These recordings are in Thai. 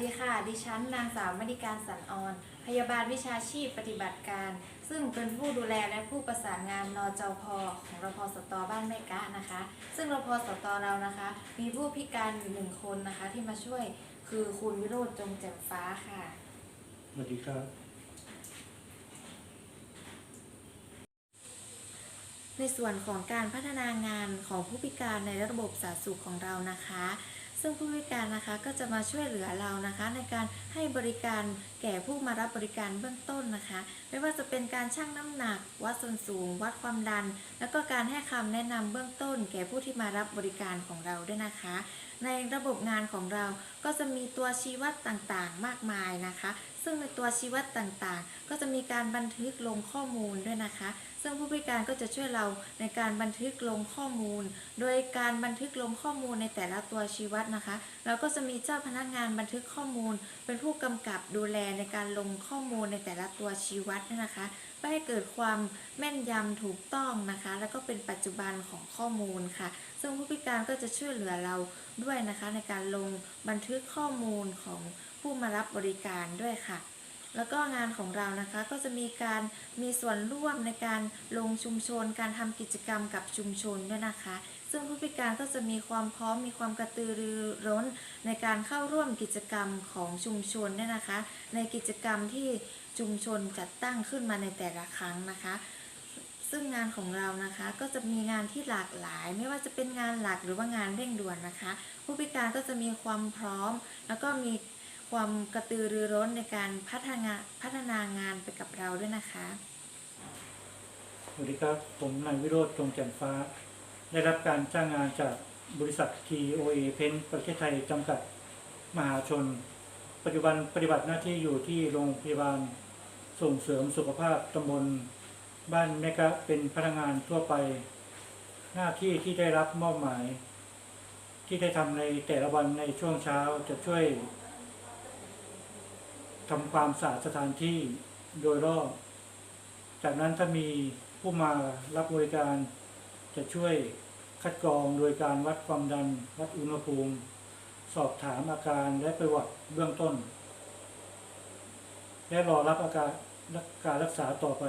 ดีค่ะ ดิฉันนางสาวมณิการสันออน พยาบาลวิชาชีพปฏิบัติการ ซึ่งเป็นผู้ดูแลและผู้ประสานงานนจพของรพสตบ้านแม่กะนะคะ ซึ่งรพสตเรานะคะ มีผู้พิการอยู่หนึ่งคนนะคะที่มาช่วยคือคุณวิโรจน์จงแจ่มฟ้าค่ะ สวัสดีครับ ในส่วนของการพัฒนางานของผู้พิการในระบบสาธารณสุขของเรานะคะ ซึ่งผู้พิการนะคะก็จะมาช่วยเหลือเรานะคะ ในการให้บริการแก่ผู้มารับบริการเบื้องต้นนะคะ ไม่ว่าจะเป็นการชั่งน้ำหนัก วัดส่วนสูง วัดความดัน แล้วก็การให้คำแนะนำเบื้องต้น แก่ผู้ที่มารับบริการของเราด้วยนะคะ ในระบบงานของเราก็จะมีตัวชี้วัดต่างๆ มากมายนะคะ ซึ่งในตัวชีวัดต่างๆ ก็จะมีการบันทึกลงข้อมูลด้วยนะคะ ซึ่งผู้พิการก็จะช่วยเราในการบันทึกลงข้อมูล โดยการบันทึกลงข้อมูลในแต่ละตัวชีวัดนะคะเราก็จะมีเจ้าพนักงานบันทึกข้อมูล เป็นผู้กำกับดูแลในการลงข้อมูลในแต่ละตัวชีวัดนยนะคะเพื่อให้เกิดความแม่นยำถูกต้องนะคะ แล้วก็เป็นปัจจุบันของข้อมูลค่ะ ซึ่งผู้พิการก็จะช่วยเหลือเราด้วยนะคะในการลงบันทึกข้อมูลของ ผู้มารับบริการด้วยค่ะ แล้วก็งานของเรานะคะก็จะมีการมีส่วนร่วมในการลงชุมชน การทำกิจกรรมกับชุมชนด้วยนะคะ ซึ่งผู้พิการก็จะมีความพร้อมมีความกระตือรือร้น ในการเข้าร่วมกิจกรรมของชุมชนเนี่ยนะคะ ในกิจกรรมที่ชุมชนจัดตั้งขึ้นมาในแต่ละครั้งนะคะซึ่งงานของเรานะคะก็จะมีงานที่หลากหลาย ไม่ว่าจะเป็นงานหลักหรือว่างานเร่งด่วนนะคะ ผู้พิการก็จะมีความพร้อม แล้วก็มี ความกระตือรือร้นในการพัฒนาพัฒนางานไปกับเราด้วยนะคะ สวัสดีครับ ผมนายวิโรจน์จงแจ่มฟ้า ได้รับการจ้างงานจากบริษัท TOA เพนประเทศไทยจำกัดมหาชน ปัจจุบันปฏิบัติหน้าที่อยู่ที่โรงพยาบาลส่งเสริมสุขภาพตำบลบ้านแมกะเป็นพนักงานทั่วไป หน้าที่ที่ได้รับมอบหมาย ที่ได้ทำในแต่ละวันในช่วงเช้าจะช่วย ทำความสะอาดสถานที่โดยรอบ จากนั้นถ้ามีผู้มารับบริการ จะช่วยคัดกรองโดยการวัดความดัน วัดอุณหภูมิ สอบถามอาการและประวัติเบื้องต้น และรอรับอาการการรักษาต่อไป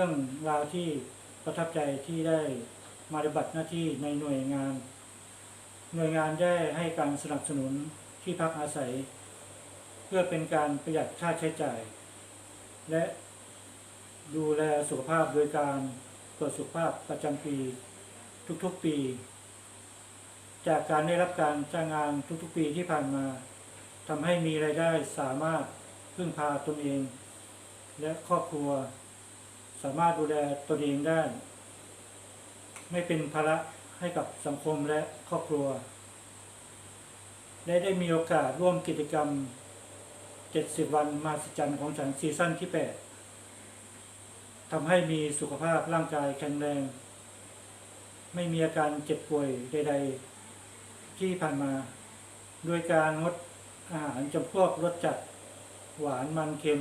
รื่องราวที่ประทับใจที่ได้มาปฏิบัติหน้าที่ในหน่วยงาน หน่วยงานได้ให้การสนับสนุนที่พักอาศัย เพื่อเป็นการประหยัดค่าใช้จ่าย และดูแลสุขภาพโดยการตรวจสุขภาพประจำปีทุกๆปี จากการได้รับการจ้างงานทุกๆปีที่ผ่านมาทำให้มีรายได้สามารถพึ่งพาตนเอง และครอบครัว สามารถดูแลตนเองได้ ไม่เป็นภาระให้กับสังคมและครอบครัว และได้มีโอกาสร่วมกิจกรรม 70 วันมาสจันของฉันซีซั่นที่ 8ทำให้มีสุขภาพร่างกายแข็งแรง ไม่มีอาการเจ็บป่วยใด ๆ ที่ผ่านมา โดยการงดอาหารจำพวกรสจัด หวานมันเค็ม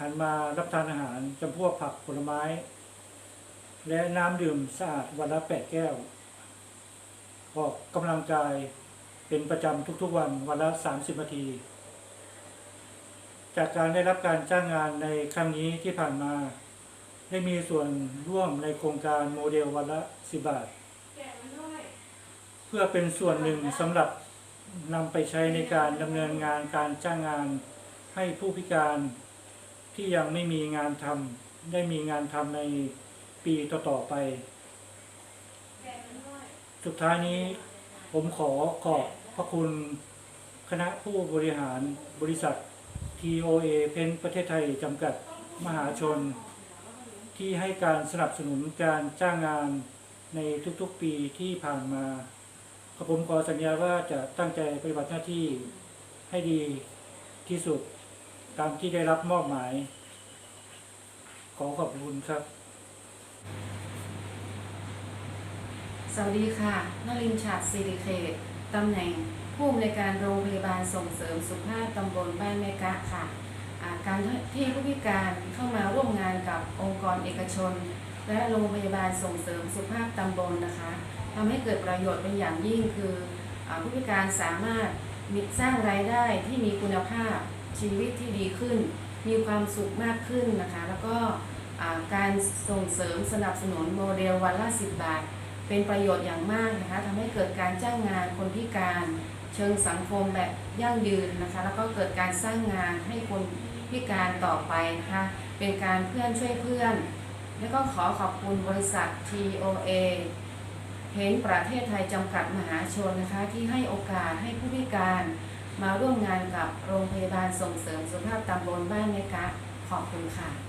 หันมารับทานอาหารจำพวกผักผลไม้ และน้ำดื่มสะอาดวันละแปดแก้ว ออกกำลังกายเป็นประจำทุกๆวันวันละ30นาที จากการได้รับการจ้างงานในครั้งนี้ที่ผ่านมา ได้มีส่วนร่วมในโครงการโมเดลวันละ10บาท เพื่อเป็นส่วนหนึ่งสำหรับนำไปใช้ในการดำเนินงานการจ้างงานให้ผู้พิการ ที่ยังไม่มีงานทำได้มีงานทำในปีต่อๆไป สุดท้ายนี้ผมขอขอบพระคุณคณะผู้บริหารบริษัท TOA เพนประเทศไทยจำกัดมหาชน ที่ให้การสนับสนุนการจ้างงานในทุกๆปีที่ผ่านมาผมขอสัญญาว่าจะตั้งใจปฏิบัติหน้าที่ให้ดีที่สุด ตามที่ได้รับมอบหมาย ขอขอบคุณครับ สวัสดีค่ะนลินทร์ฉัดสิริเขตตำแหน่งผู้อำนวยการโรงพยาบาลส่งเสริมสุขภาพตำบลบ้านแม่กะค่ะการที่ผู้พิการเข้ามาร่วมงานกับองค์กรเอกชน และโรงพยาบาลส่งเสริมสุขภาพตำบลนะคะทำให้เกิดประโยชน์เป็นอย่างยิ่งคืออผู้พิการสามารถมีสร้างรายได้ที่มีคุณภาพ ชีวิตที่ดีขึ้น มีความสุขมากขึ้นนะคะ แล้วก็การส่งเสริมสนับสนุนโมเดลวันละ10 บาท เป็นประโยชน์อย่างมากนะคะทำให้เกิดการจ้างงานคนพิการเชิงสังคมแบบยั่งยืนนะคะ แล้วก็เกิดการสร้างงานให้คนพิการต่อไปนะคะเป็นการเพื่อนช่วยเพื่อน แล้วก็ขอขอบคุณบริษัท TOA เห็นประเทศไทยจำกัดมหาชนนะคะที่ให้โอกาสให้ผู้พิการ มาร่วมงานกับโรงพยาบาลส่งเสริมสุขภาพตำบลบ้านเมกะขอบคุณค่ะ